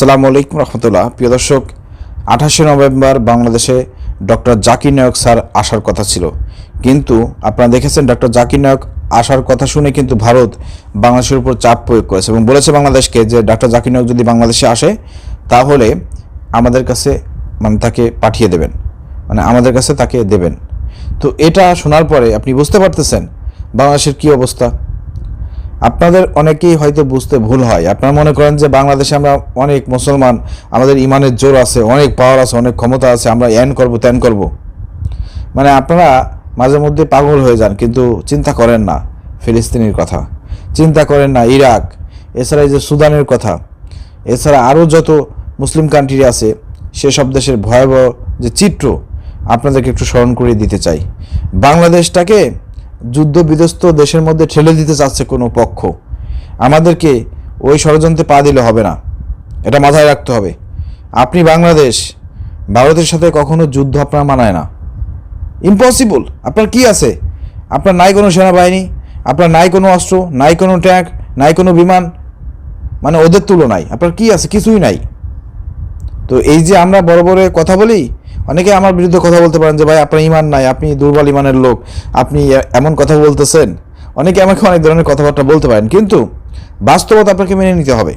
আসসালামু আলাইকুম রহমতুল্লাহ। প্রিয় দর্শক, আঠাশে নভেম্বর বাংলাদেশে ডক্টর জাকির নায়ক স্যার আসার কথা ছিল। কিন্তু আপনারা দেখেছেন ডক্টর জাকির নায়ক আসার কথা শুনে কিন্তু ভারত বাংলাদেশের উপর চাপ প্রয়োগ করেছে এবং বলেছে বাংলাদেশকে যে ডক্টর জাকির নায়ক যদি বাংলাদেশে আসে, তাহলে আমাদের কাছে মানে তাকে পাঠিয়ে দেবেন। মানে আমাদের কাছে তাকে দেবেন। তো এটা শোনার পরে আপনি বুঝতে পারতেছেন বাংলাদেশের কী অবস্থা। আপনাদের অনেকেই হয়তো বুঝতে ভুল হয়। আপনারা মনে করেন যে বাংলাদেশে আমরা অনেক মুসলমান, আমাদের ইমানের জোর আছে, অনেক পাওয়ার আছে, অনেক ক্ষমতা আছে, আমরা এন করব ত্যান করব। মানে আপনারা মাঝে মধ্যে পাগল হয়ে যান, কিন্তু চিন্তা করেন না, ফিলিস্তিনের কথা। চিন্তা করেন না, ইরাক, এছাড়া এই যে সুদানের কথা, এছাড়া আরও যত মুসলিম কান্ট্রি আছে, সেসব দেশের ভয়াবহ যে চিত্র আপনাদেরকে একটু স্মরণ করিয়ে দিতে চাই। বাংলাদেশটাকে যুদ্ধ বিধ্বস্ত দেশের মধ্যে ঠেলে দিতে চাচ্ছে কোনো পক্ষ। আমাদেরকে ওই ষড়যন্ত্রে পা দিলে হবে না। এটা মাথায় রাখতে হবে। আপনি বাংলাদেশ, ভারতের সাথে কখনো যুদ্ধ আপনার মানায় না। ইম্পসিবল আপনার কি আছে? আপনার নাই কোনো সেনাবাহিনী, আপনার নাই কোনো অস্ত্র, নাই কোনো ট্যাঙ্ক, নাই কোনো বিমান মানে ওদের তুলনায়। আপনার কি আছে? কিছুই নাই। তো এই যে আমরা বড় বড় কথা বলি অনেকে আমার বিরুদ্ধে কথা বলতে পারেন যে, ভাই, আপনার ইমান নাই, আপনি দুর্বল ইমানের লোক, আপনি এমন কথা বলতেছেন। অনেকে আমাকে অনেক ধরনের কথাবার্তা বলতে পারেন, কিন্তু বাস্তবতা আপনাকে মেনে নিতে হবে।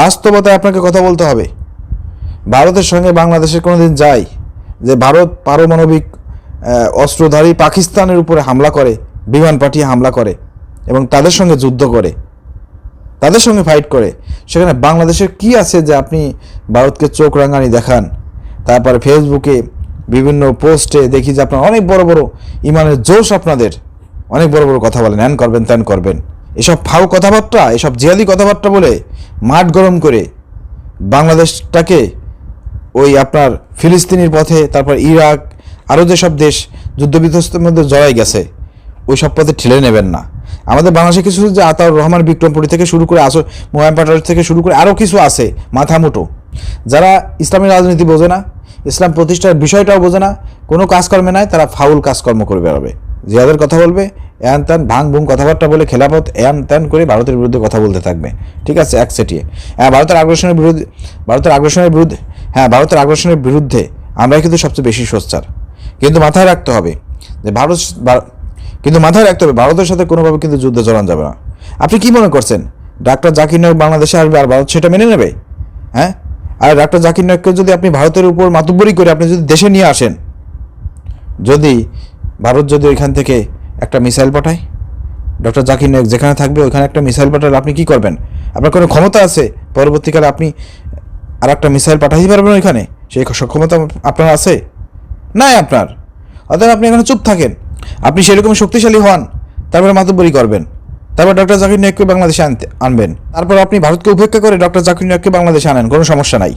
বাস্তবতায় আপনাকে কথা বলতে হবে। ভারতের সঙ্গে বাংলাদেশের কোনো দিন যায় যে, ভারত পারমাণবিক অস্ত্রধারী পাকিস্তানের উপরে হামলা করে, বিমান পাঠিয়ে হামলা করে এবং তাদের সঙ্গে যুদ্ধ করে, তাদের সঙ্গে ফাইট করে, সেখানে বাংলাদেশের কি আছে যে, আপনি ভারতকে চোখ রাঙানি দেখান? তারপরে ফেসবুকে বিভিন্ন পোস্টে দেখি যে আপনার অনেক বড় বড় ইমানের জোশ আপনাদের। অনেক বড় বড় কথা বলেন, হ্যান করবেন, ত্যান করবেন। এসব ফাউ কথাবার্তা, এসব জিয়াদি কথাবার্তা বলে মাঠ গরম করে বাংলাদেশটাকে ওই আপনার ফিলিস্তিনির পথে, তারপর ইরাক, আরও যেসব দেশ যুদ্ধবিধ্বস্তের মধ্যে জড়াই গেছে, ওই সব পথে ঠেলে নেবেন না। আমাদের বাংলাদেশে কিছু যে আতাউর রহমান বিক্রমপুরী থেকে শুরু করে আসো পাটার থেকে শুরু করে আরও কিছু আছে, মাথা মুটো যারা ইসলামী রাজনীতি বোঝে না ইসলাম প্রতিষ্ঠার বিষয়টাও বোঝে না, কোনো কাজকর্মে নাই, তারা ফাউল কাজকর্ম করে বেরোবে জিয়াদের কথা বলবে এন ত্যান ভাং ভুং কথাবার্তা বলে খেলাপথ এন ত্যান করে ভারতের বিরুদ্ধে কথা বলতে থাকবে। ঠিক আছে, এক সেটিয়ে। হ্যাঁ ভারতের আগ্রাসনের বিরুদ্ধে, ভারতের আগ্রাসনের বিরুদ্ধে হ্যাঁ ভারতের আগ্রাসনের বিরুদ্ধে আমরাই কিন্তু সবচেয়ে বেশি সোচ্চার। কিন্তু মাথায় রাখতে হবে যে ভারত কিন্তু মাথায় রাখতে হবে, ভারতের সাথে কোনোভাবে কিন্তু যুদ্ধে জড়ান যাবে না। আপনি কি মনে করছেন? ডাক্তার জাকির নায়ক বাংলাদেশে আসবে আর ভারত সেটা মেনে নেবে? হ্যাঁ? আর ডাক্তার জাকির নায়ককে যদি আপনি ভারতের উপর মাতুব্বরি করে আপনি যদি দেশে নিয়ে আসেন, যদি ভারত যদি ওইখান থেকে একটা মিসাইল পাঠায় ডক্টর জাকির নায়ক যেখানে থাকবে, ওইখানে একটা মিসাইল পাঠালে আপনি কি করবেন? আপনার কোনো ক্ষমতা আছে? পরবর্তীকালে আপনি আর একটা মিসাইল পাঠাতে পারবেন ওইখানে? সেই সক্ষমতা আপনার আছে? নাই আপনার। অতএব আপনি এখানে চুপ থাকেন। আপনি সেরকম শক্তিশালী হন, তারপরে মাতব্বরি করবেন। তারপর ডক্টর জাকির নায়ককে বাংলাদেশে আনতে আনবেন। তারপর আপনি ভারতকে উপেক্ষা করে ডক্টর জাকির নায়ককে বাংলাদেশে আনেন, কোনো সমস্যা নাই।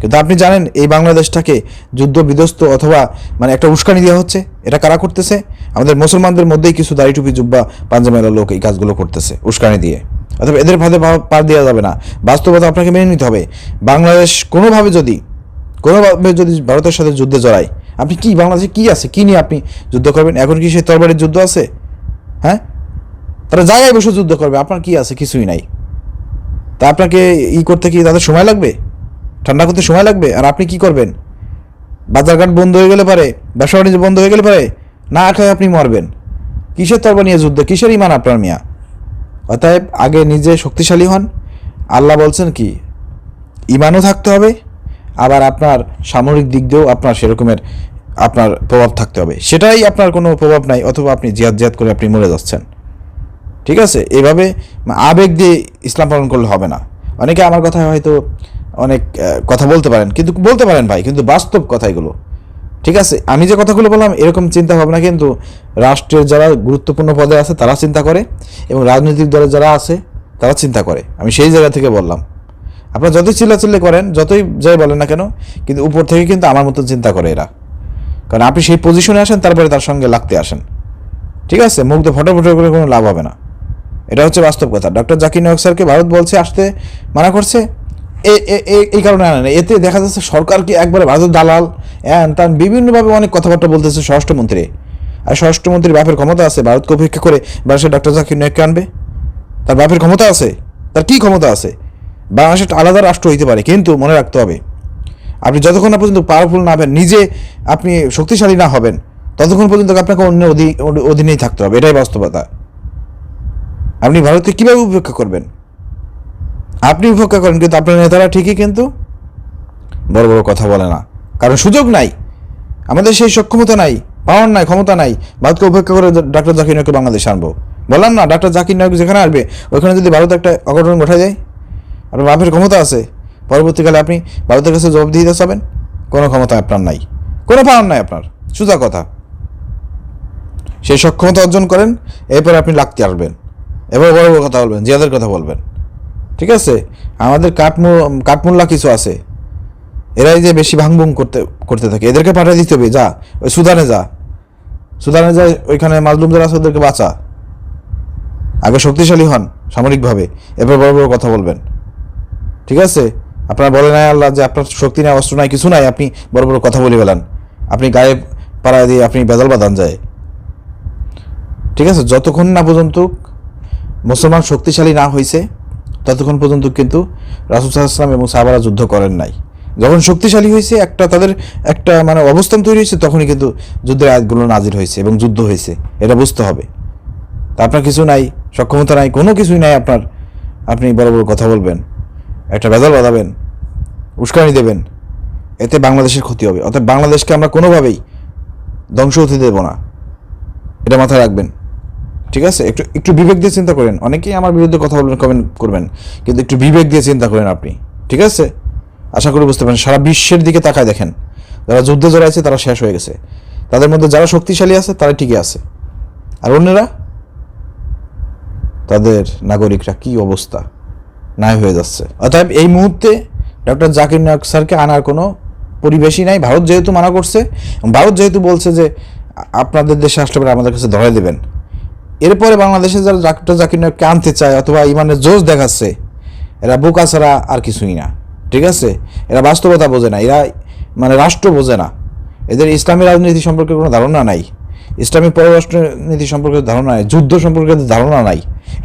কিন্তু আপনি জানেন এই বাংলাদেশটাকে যুদ্ধ বিধ্বস্ত অথবা মানে একটা উস্কানি দেওয়া হচ্ছে, এটা কারা করতেছে? আমাদের মুসলমানদের মধ্যেই কিছু দাড়ি টুপি জুব্বা, পাঞ্জামেলা লোক এই কাজগুলো করতেছে, উস্কানি দিয়ে। অথবা এদের ফাঁদে পার দেওয়া যাবে না। বাস্তবতা আপনাকে মেনে নিতে হবে। বাংলাদেশ কোনোভাবে যদি কোনোভাবে যদি ভারতের সাথে যুদ্ধে জড়ায়, আপনি কি বাংলাদেশে কি আছে? কি নিয়ে আপনি যুদ্ধ করবেন? এখন কি সেই তরবারির যুদ্ধ আছে? হ্যাঁ? তারা জায়গায় বসে যুদ্ধ করবে, আপনার কি আছে? কিছুই নাই। তা আপনাকে ই করতে কি তাদের সময় লাগবে? ঠান্ডা করতে সময় লাগবে? আর আপনি কি করবেন? বাজারঘাট বন্ধ হয়ে গেলে পারে, ব্যবসা বাণিজ্য বন্ধ হয়ে গেলে পারে না খায় আপনি মরবেন। কিসের তরবা নিয়ে যুদ্ধ? কিসের ইমান আপনার মিয়া? অতএব আগে নিজে শক্তিশালী হন। আল্লাহ বলছেন কি ইমানও থাকতে হবে, আবার আপনার সামরিক দিক দিয়েও আপনার সেরকমের আপনার প্রভাব থাকতে হবে। সেটাই আপনার কোনো প্রভাব নাই, অথবা আপনি জিয়াদ জিয়াদ করে আপনি মরে যাচ্ছেন। ঠিক আছে? এভাবে আবেগ দিয়ে ইসলাম পালন করলে হবে না। অনেকে আমার কথায় হয়তো অনেক কথা বলতে পারেন, কিন্তু বলতে পারেন ভাই, কিন্তু বাস্তব কথা এগুলো। ঠিক আছে? আমি যে কথাগুলো বললাম, এরকম চিন্তা ভাবনা কিন্তু রাষ্ট্রের যারা গুরুত্বপূর্ণ পদে আছে, তারা চিন্তা করে, এবং রাজনৈতিক দলের যারা আছে, তারা চিন্তা করে। আমি সেই জায়গা থেকে বললাম। আপনারা যতই চিল্লাচিল্লি করেন, যতই যাই বলেন না কেন, কিন্তু উপর থেকে কিন্তু আমার মতন চিন্তা করে এরা। কারণ আপনি সেই পজিশনে আসেন, তারপরে তার সঙ্গে লাগতে আসেন। ঠিক আছে? মুখ দিয়ে ফটো ফটো করে কোনো লাভ হবে না। এটা হচ্ছে বাস্তব কথা। ডক্টর জাকির নায়ক স্যারকে ভারত বলছে আসতে মানা করছে। এই কারণে আনে না এতে দেখা যাচ্ছে সরকারকে একবারে ভারত দালাল? হ্যান তান বিভিন্নভাবে অনেক কথাবার্তা বলতেছে স্বরাষ্ট্রমন্ত্রী। আর স্বরাষ্ট্রমন্ত্রীর বাপের ক্ষমতা আছে। ভারতকে উপেক্ষা করে বাংলাদেশে ডক্টর জাকির নায়ককে আনবে। তার বাপের ক্ষমতা আছে? তার কি ক্ষমতা আছে? বাংলাদেশ একটা আলাদা রাষ্ট্র হইতে পারে, কিন্তু মনে রাখতে হবে, আপনি যতক্ষণ না পর্যন্ত পাওয়ারফুল না হবেন, নিজে আপনি শক্তিশালী না হবেন, ততক্ষণ পর্যন্ত আপনাকে অন্য অধীনেই থাকতে হবে। এটাই বাস্তবতা। আপনি ভারতকে কীভাবে উপেক্ষা করবেন? আপনি উপেক্ষা করেন, কিন্তু আপনার নেতারা ঠিকই কিন্তু বড় বড় কথা বলে না। কারণ সুযোগ নাই। আমাদের সেই সক্ষমতা নাই পাওয়ার নাই, ক্ষমতা নাই। ভারতকে উপেক্ষা করে ডাক্তার জাকির নায়ককে বাংলাদেশে আনব। বললাম না, ডাক্তার জাকির নায়ক যেখানে আসবে ওইখানে যদি ভারত একটা অঘটন ঘটা যায় আপনার বাপের ক্ষমতা আছে। পরবর্তীকালে আপনি ভারতের কাছে জবাবদিহিতা চাবেন। কোনো ক্ষমতা আপনার নাই। কোনো পাওয়ার নাই আপনার। সোজা কথা। সেই সক্ষমতা অর্জন করেন, এরপর আপনি লাগতে আসবেন এবার বড় বড় কথা বলবেন, জিয়াদের কথা বলবেন। ঠিক আছে? আমাদের কাঠমু, কাঠমুল্লা কিছু আছে। এরাই যে বেশি ভাঙভুং করতে করতে থাকে। এদেরকে পাঠিয়ে দিতে হবে, যা, ওই সুদানে যা। সুদানে যা, ওইখানে মাজলুম আছে, ওদেরকে বাঁচা। আগে শক্তিশালী হন, সামরিকভাবে। এবার বড় বড় কথা বলবেন। ঠিক আছে? আপনার বলে নাই আল্লাহ যে আপনার শক্তি নাই, অস্ত্র নাই, কিছু নাই, আপনি বড় বড় কথা বলে গেলেন আপনি গায়ে পাড়ায় দিয়ে আপনি বেদল বাদান যায়। ঠিক আছে? যতক্ষণ না পর্যন্ত মুসলমান শক্তিশালী না হয়েছে ততক্ষণ পর্যন্ত কিন্তু রাসুল সাল্লাম এবং সাহাবারা যুদ্ধ করেন নাই। যখন শক্তিশালী হয়েছে একটা তাদের একটা মানে অবস্থান তৈরি হয়েছে তখনই কিন্তু যুদ্ধের আয়াতগুলো নাজির হয়েছে এবং যুদ্ধ হয়েছে এটা বুঝতে হবে। তা আপনার কিছু নাই, সক্ষমতা নাই, কোনো কিছুই নাই আপনার। আপনি বড় বড় কথা বলবেন, একটা বেদল বাঁধাবেন, উস্কানি দেবেন, এতে বাংলাদেশের ক্ষতি হবে। অর্থাৎ বাংলাদেশকে আমরা কোনোভাবেই ধ্বংস হতে দেব না। এটা মাথায় রাখবেন। ঠিক আছে? একটু একটু বিবেক দিয়ে চিন্তা করেন। অনেকেই আমার বিরুদ্ধে কথা বলবেন কমেন্ট করবেন, কিন্তু একটু বিবেক দিয়ে চিন্তা করেন আপনি। ঠিক আছে? আশা করি বুঝতে পারেন সারা বিশ্বের দিকে তাকায় দেখেন। যারা যুদ্ধে জড়াইছে, তারা শেষ হয়ে গেছে। তাদের মধ্যে যারা শক্তিশালী আছে, তারা ঠিকই আছে। আর অন্যরা? তাদের নাগরিকরা কি অবস্থা? নাই হয়ে যাচ্ছে। অতএব এই মুহূর্তে ডক্টর জাকির নায়ক স্যারকে আনার কোনো পরিবেশই নাই। ভারত যেহেতু মানা করছে ভারত যেহেতু বলছে যে, আপনাদের দেশে আসলে আমাদের কাছে ধরে দেবেন। এরপরে বাংলাদেশে যারা ডক্টর জাকির নায়ককে আনতে চায় অথবা ইমানের জোশ দেখাচ্ছে, এরা বোকা ছাড়া আর কিছুই না, ঠিক আছে? এরা বাস্তবতা বোঝে না, এরা মানে রাষ্ট্র বোঝে না। এদের ইসলামী রাজনীতি সম্পর্কে কোনো ধারণা নাই। ইসলামী পররাষ্ট্র নীতি সম্পর্কে ধারণা নাই, যুদ্ধ সম্পর্কে ধারণা নাই।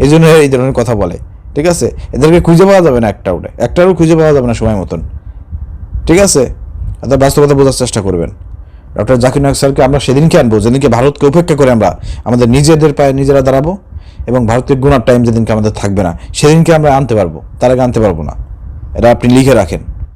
এই জন্য এই ধরনের কথা বলে, ঠিক আছে? এদেরকে খুঁজে পাওয়া যাবে না একটা উঠে একটারও খুঁজে পাওয়া যাবে না সময় মতন, ঠিক আছে? অর্থাৎ বাস্তবতা বোঝার চেষ্টা করবেন। ডক্টর জাকির নায়ক স্যারকে আমরা সেদিনকে আনব, যেদিনকে ভারতকে উপেক্ষা করে আমরা আমাদের নিজেদের পায়ে নিজেরা দাঁড়াবো এবং ভারতের গুণার টাইম যেদিনকে আমাদের থাকবে না, সেদিনকে আমরা আনতে পারব। তার আগে আনতে পারব না। এটা আপনি লিখে রাখেন।